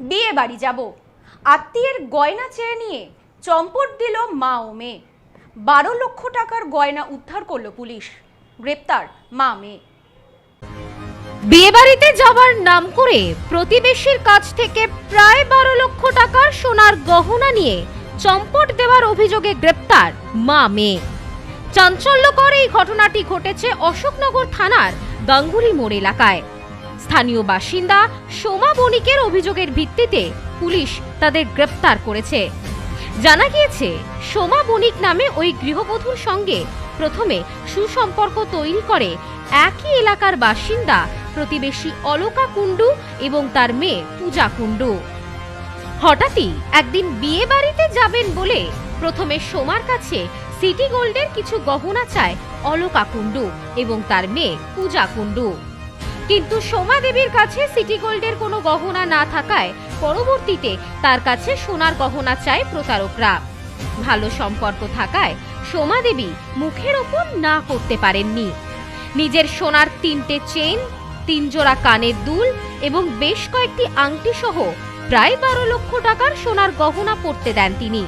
বিয়ে বাড়ি যাব। আত্মীয়ের গয়না চেয়ে নিয়ে চম্পট দিল মা ও মেয়ে। বারো লক্ষ টাকার গয়না উদ্ধার করল পুলিশ। গ্রেপ্তার মা মেয়ে। বিয়েবাড়িতে যাবার নাম করে প্রতিবেশীর কাছ থেকে প্রায় বারো লক্ষ টাকার সোনার গহনা নিয়ে চম্পট দেওয়ার অভিযোগে গ্রেপ্তার মা মেয়ে। চাঞ্চল্যকর এই ঘটনাটি ঘটেছে অশোকনগর থানার গাঙ্গুলি মোড় এলাকায়। স্থানীয় বাসিন্দা সোমা বণিকের অভিযোগের ভিত্তিতে পুলিশ তাদের গ্রেপ্তার করেছে। জানা গিয়েছে, সোমা বণিক নামে ওই গৃহবধূর সঙ্গে প্রথমে সুসম্পর্ক তৈরি করে একই এলাকার বাসিন্দা প্রতিবেশী অলোকা কুণ্ডু এবং তার মেয়ে পূজা কুণ্ডু। হঠাৎই একদিন বিয়ে বাড়িতে যাবেন বলে প্রথমে সোমার কাছে সিটি গোল্ডের কিছু গহনা চায় অলোকা কুণ্ডু এবং তার মেয়ে পূজা কুণ্ডু। কিন্তু সোমা দেবীর কাছে সিটি গোল্ডের কোনো গহনা না থাকায় পরবর্তীতে তার কাছে সোনার গহনা চায় প্রতারকরা। ভালো সম্পর্ক থাকায় সোমা দেবী মুখের ওপর না করতে পারেননি। নিজের সোনার তিনটে চেন তিন জোড়া কানের দুল এবং বেশ কয়েকটি আংটি সহ প্রায় বারো লক্ষ টাকার সোনার গহনা পরতে দেন তিনি।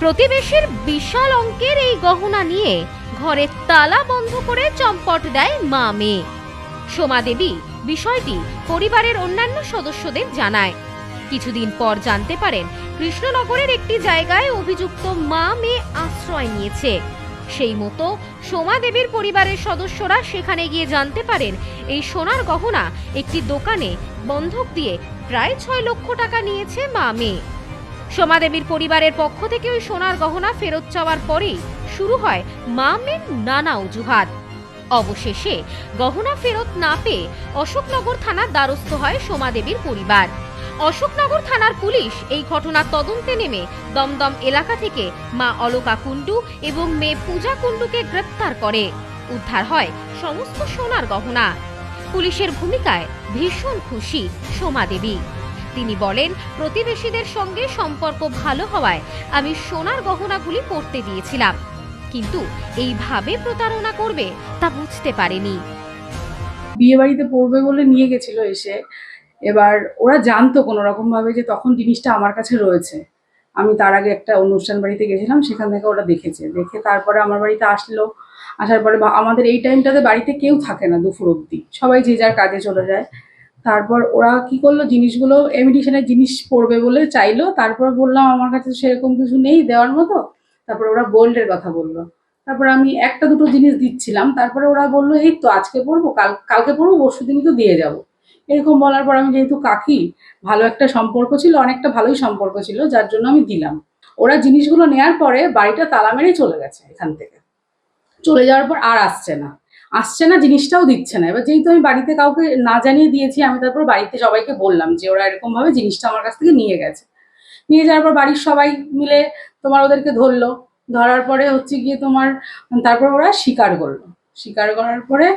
প্রতিবেশীর বিশাল অঙ্কের এই গহনা নিয়ে ঘরে তালা বন্ধ করে চম্পট দেয় মা মেয়ে সোমা দেবী বিষয়টি পরিবারের অন্যান্য সদস্যদের জানায়। কিছুদিন পর জানতে পারেন, কৃষ্ণনগরের একটি জায়গায় অভিযুক্ত মা মেয়ে আশ্রয় নিয়েছে। সেই মতো সোমা দেবীর পরিবারের সদস্যরা সেখানে গিয়ে জানতে পারেন, এই সোনার গহনা একটি দোকানে বন্ধক দিয়ে প্রায় ছয় লক্ষ টাকা নিয়েছে মা মেয়ে। সোমা দেবীর পরিবারের পক্ষ থেকে ওই সোনার গহনা ফেরত চাওয়ার পরেই শুরু হয় মা মেয়ের নানা অজুহাত। অবশেষে গহনা ফেরত না পেয়ে অশোকনগর থানার দ্বারস্থ হয় সোমা দেবীর পরিবার। অশোকনগর থানার পুলিশ এই ঘটনার তদন্তে নেমে দমদম এলাকা থেকে মা অলকা কুণ্ডু এবং মেয়ে পূজা কুণ্ডুকে গ্রেপ্তার করে। উদ্ধার হয় সমস্ত সোনার গহনা। পুলিশের ভূমিকায় ভীষণ খুশি সোমা দেবী তিনি বলেন, প্রতিবেশীদের সঙ্গে সম্পর্ক ভালো হওয়ায় আমি সোনার গহনাগুলি পড়তে দিয়েছিলাম। কিন্তু এইভাবে প্রতারণা করবে তা বুঝতে পারেনি। বিয়ে বাড়িতে পড়বে বলে নিয়ে গেছিল এসে। এবার ওরা জানতো কোনো রকম ভাবে যে তখন জিনিসটা আমার কাছে রয়েছে। আমি তার আগে একটা অনুষ্ঠান বাড়িতে গেছিলাম, সেখান থেকে ওরা দেখেছে। দেখে তারপরে আমার বাড়িতে আসলো। আসার পরে আমাদের এই টাইমটাতে বাড়িতে কেউ থাকে না দুপুর অবধি। সবাই যে যার কাজে চলে যায়। তারপর ওরা কি করল, জিনিসগুলো এমিটেশনের জিনিস পড়বে বলে চাইলো। তারপর বললাম, আমার কাছে সেরকম কিছু নেই দেওয়ার মতো। তারপর ওরা গোল্ডের কথা বলল। তারপর আমি একটা দুটো জিনিস দিচ্ছিলাম, তারপরে ওরা বলল, এই তো আজকে পড়ব কাল, কালকে পড়ব পরশু দিনই তো দিয়ে যাব। এরকম বলার পর আমি যেহেতু কাকি, ভালো একটা সম্পর্ক ছিল, অনেকটা ভালোই সম্পর্ক ছিল, যার জন্য আমি দিলাম। ওরা জিনিসগুলো নেয়ার পরে বাড়িটা তালা মেরে চলে গেছে এখান থেকে। চলে যাওয়ার পর আর আসছে না। আসছে না, জিনিসটাও দিচ্ছে না। এবার যেহেতু আমি বাড়িতে কাউকে না জানিয়ে দিয়েছি, আমি তারপর বাড়িতে সবাইকে বললাম যে ওরা এরকমভাবে জিনিসটা আমার কাছ থেকে নিয়ে গেছে। নিয়ে যাওয়ার পর বাড়ির সবাই মিলে তোমার ওদেরকে ধরলো। ধরার পরে হচ্ছে গিয়ে তোমার, তারপর ওরা স্বীকার করল। স্বীকার করার পরে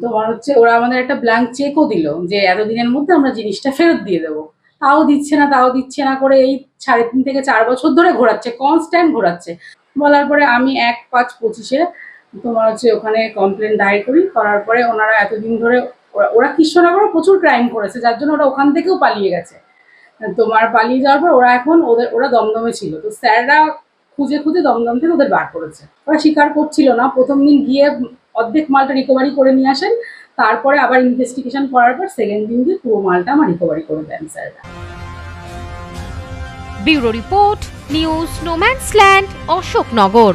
তোমার হচ্ছে ওরা আমাদের একটা ব্ল্যাঙ্ক চেকও দিল যে এতদিনের মধ্যে আমরা জিনিসটা ফেরত দিয়ে দেবো। তাও দিচ্ছে না, তাও দিচ্ছে না করে এই সাড়ে তিন থেকে চার বছর ধরে ঘোরাচ্ছে কনস্ট্যান্ট ঘোরাচ্ছে। বলার পরে আমি এক পাঁচ পঁচিশে তোমার হচ্ছে ওখানে কমপ্লেন দায়ের করি। করার পরে ওনারা এতদিন ধরে, ওরা- কৃষ্ণনগরে প্রচুর ক্রাইম করেছে, যার জন্য ওরা ওখান থেকেও পালিয়ে গেছে। তোমার পালিয়ে যাওয়ার পর ওরা এখন ওদের, ওরা দমদমে ছিল। তো স্যাররা খুঁজে খুঁজে দমদম থেকে ওদের বার করেছে। ওরা স্বীকার করছিল না। প্রথম দিন গিয়ে অর্ধেক মালটা রিকভারি করে নিয়ে আসেন। তারপরে আবার ইনভেস্টিগেশন করার পর সেকেন্ড দিন দিয়ে পুরো মালটা আমার রিকভারি করে দেন স্যাররা। Bureau report, news, no man's land, Ashoknagar.